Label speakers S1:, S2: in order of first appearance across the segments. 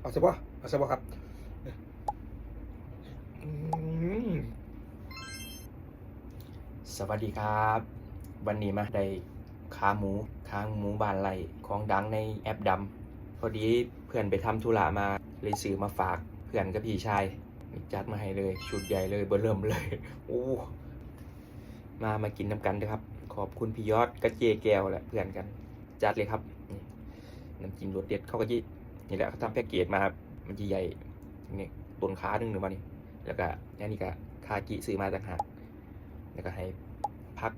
S1: เอาซะบ่เอาซะบ่ครับสวัสดีครับ วันนี้มาได้ขาหมูค้างหมูบานไหลของดังในแอปดำพอดีเพื่อนไปทำธุระมาเลยซื้อมาฝากเพื่อนกับพี่ชายจัดมาให้เลยชุดใหญ่เลยเบอร์เริ่มเลยโอ้มามากินน้ำกันเด้อครับ ขอบคุณพี่ยอดกับเจแก้วแหละเพื่อนกัน จัดเลยครับน้ำจิ้มรสเด็ดเข้าก็ยี่ นี่แหละเขาทำแพ็กเกจมามันจะใหญ่นี่ต้นขาหนึ่งหนึ่งวันนี้แล้วก็อันนี้ก็คากิซื้อมาต่างหากแล้วก็ให้พัก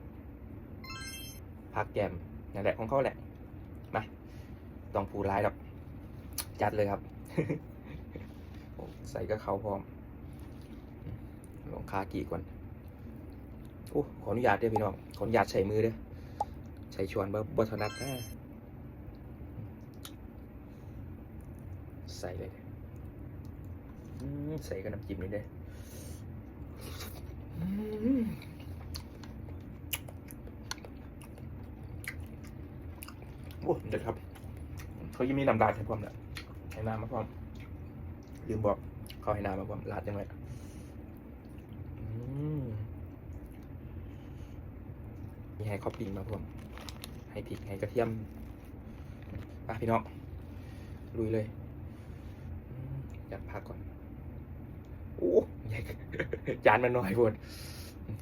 S1: พักแกมนั่นแหละของเขาแหละมาต้องพูร้ายหรอกจัดเลยครับใส่ก็เขาพร้อมลองคากิก่อนโอ้ขออนุญาตด้วยพี่น้อง ขออนุญาตใช้มือด้วยใช้ชวนบ่บ่ถนัดนะ ใส่เลยอืมใส่กับน้ำจิ้มนี่เด้ออืมโอ้เด็ดครับ เขายังมีน้ำราดให้พร้อมเนี่ยให้น้ำมาพร้อมลืมบอกเขาให้น้ำมาพร้อมราดจังเลยอืมมีให้คอปปิ้งมาพร้อมให้พริกให้กระเทียมอะพี่น้องลุยเลยอืม อยากพักก่อนโอ้ใหญ่จานมันน้อยพวด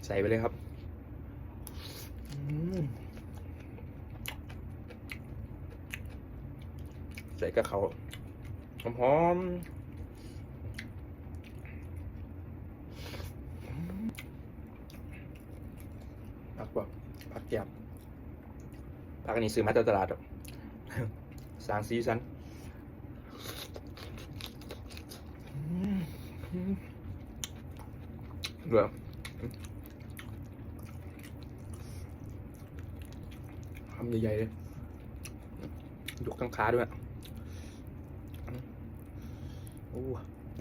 S1: ใส่ไปเลยครับใส่กับเขาวหอมๆผักแบบผักแกบผักอันนี้ซื้อมาจากตลาดอกสร้างสีสัน เดือทำใหญ่ๆเลยยกข้างขาด้วยโอ้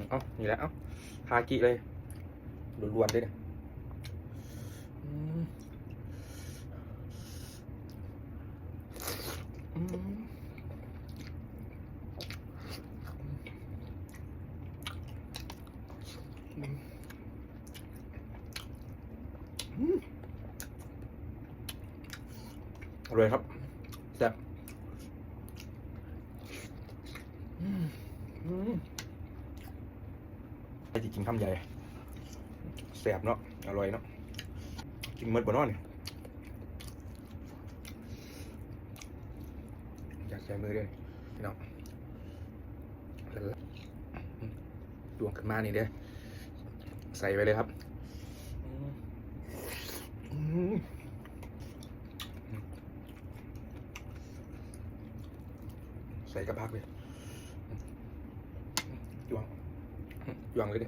S1: เอานี่แหละเอ้าคากิเลยล้วนๆเลยเนี่ยอืมอืมอืมอ ร่อยครับแซ่บอืมอืมไปที่กินคำใหญ่แสบเนาะอร่อยเนาะกินเมดบนนอนอยากใช้มือด้วยพี่น้องแล้วก็อืมดวงขึ้นมานี่เด้ใส่ไปเลยครับ อืมอืม ใส่กระพักเลยดวงยวงเลยดิ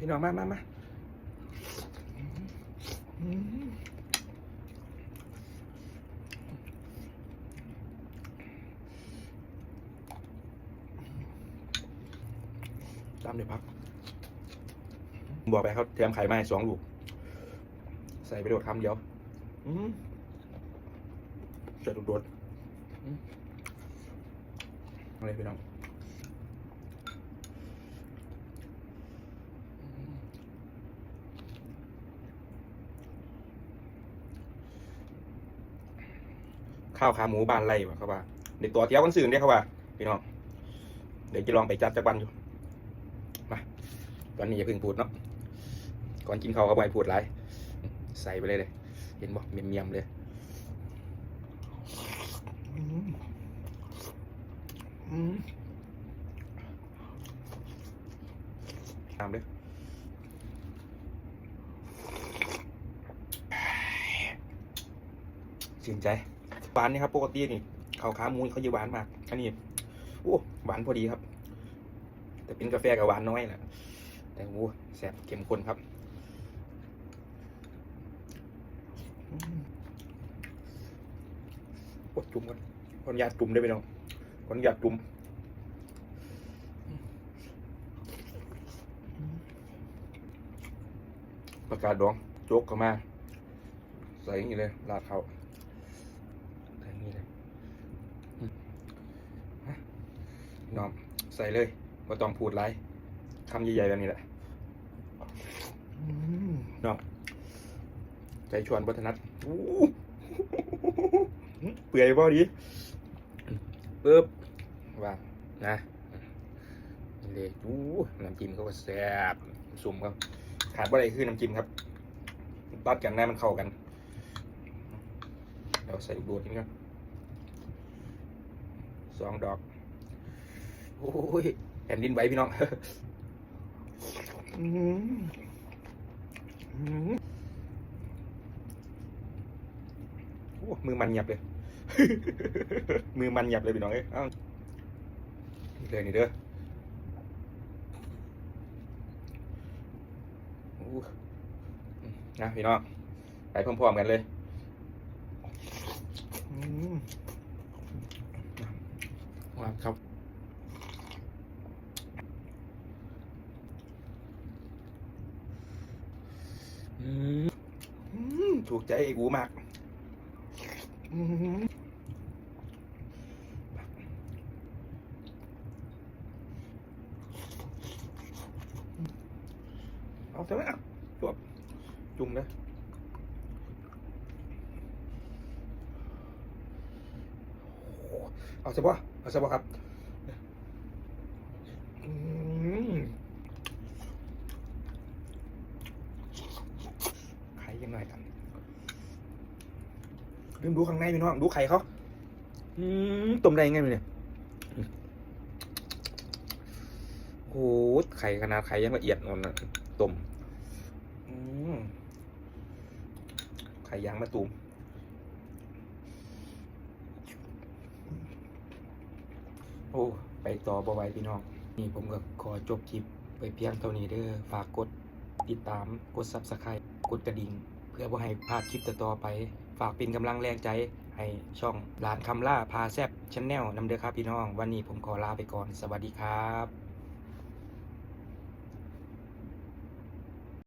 S1: พี่น้องมามามาตามเดี๋ยวพัก บอกไปเขาเตรียมไข่มาให้สองลูก ใส่ไปโดดคำเดียวอืมจะโดดๆอืมอะไรพี่น้องข้าวขาหมูบานไรวะครับว่าเดี๋ยวตัวเตี้ยวกันสื่อเนี่ยครับว่าพี่น้องเดี๋ยวจะลองไปจัดจักวันอยู่มาตอนนี้อย่าเพิ่งพูดเนาะก่อนกินข้าวก็ไปพูดไร ใส่ไปเลยเลยเห็นบ่เมียมๆเลยตามเลยชื่นใจหวานนี่ครับปกตินี่เขาขาหมูเขาจะหวานมาก อันนี้โอ้หวานพอดีครับ แต่เป็นกาแฟกับหวานน้อยแหละแต่โอ้แซ่บเข้มข้นครับอืม โอ้จุ่มกันขออนุญาตจุ่มได้ไหมน้องขออนุญาตจุ่มประกาศดองโจกเข้ามา ใส่อย่างนี้เลยราดเขาใส่อย่างนี้เลยอืมฮะน้องใส่เลยไม่ต้องพูดไรคำใหญ่ๆแบบนี้แหละอืมน้องใจชวนวัฒนัทอู้ เปื่อยบ่ดีปึ๊บว่านะเลยอู้น้ำจิ้มเขาก็แซ่บสุ่มครับขาดว่าอะไรคือน้ำจิ้มครับตัดกันได้มันเข้ากันเดี๋ยวใส่ลูกโดดนี่ครับสองดอก โอ้ยแผ่นดินไหวพี่น้องมือมันหยับเลย มือมันหยับเลยพี่น้องเอ้ยเอ้านี่เลยนี่เด้อโอ้นะพี่น้องไปพร้อมๆกันเลยอืมว้าวครับอืมอืมถูกใจไอ้กูมาก อืมเอาเถอะนะจวบจุ่มนะเอาซะบ่เอาซะบ่ครับไข่ยังไงกันลืมดูข้างในพี่น้องดูไข่เขาอืมต้มได้ยังไงเนี่ยโอ้โหไข่ขนาดไข่ยังละเอียดนอนนะต้ม ไข่ยางมะตูมโอ้ ไปต่อบ่ไหวพี่น้อง นี่ผมก็ขอจบคลิปไปเพียงเท่านี้เด้อ ฝากกดติดตาม กด Subscribe กดกระดิ่ง เพื่อบ่ให้พลาดคลิปต่อๆไป ฝากเป็นกำลังแรงใจให้ช่องร้านคำล่าพาแซบชแนลนำเด้อครับพี่น้อง วันนี้ผมขอลาไปก่อน สวัสดีครับ